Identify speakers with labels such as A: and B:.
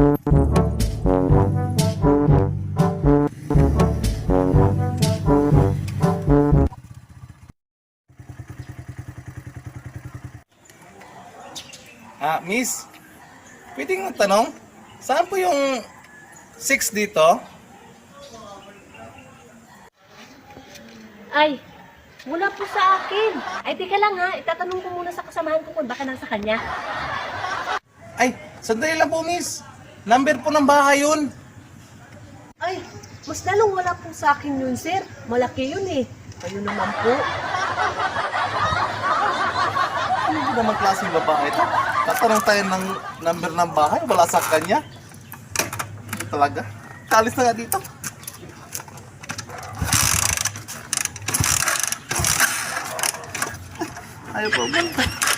A: Ah, miss. Pwede nga tanong? Saan po yung 6 dito?
B: Ay, wala po sa akin. Ay, teka lang ha. Itatanong ko muna sa kasamahan ko kung baka nasa kanya.
A: Ay, sandali lang po, miss. Number po ng bahay yun.
B: Ay, mas lalong wala po sa akin yun, sir. Malaki yun eh. Kayo naman po.
A: Ano ba naman klaseng babae ito? Tatanong tayo ng number ng bahay, wala sa kanya. Talaga? Kalis na nga dito. Ayaw po, banta.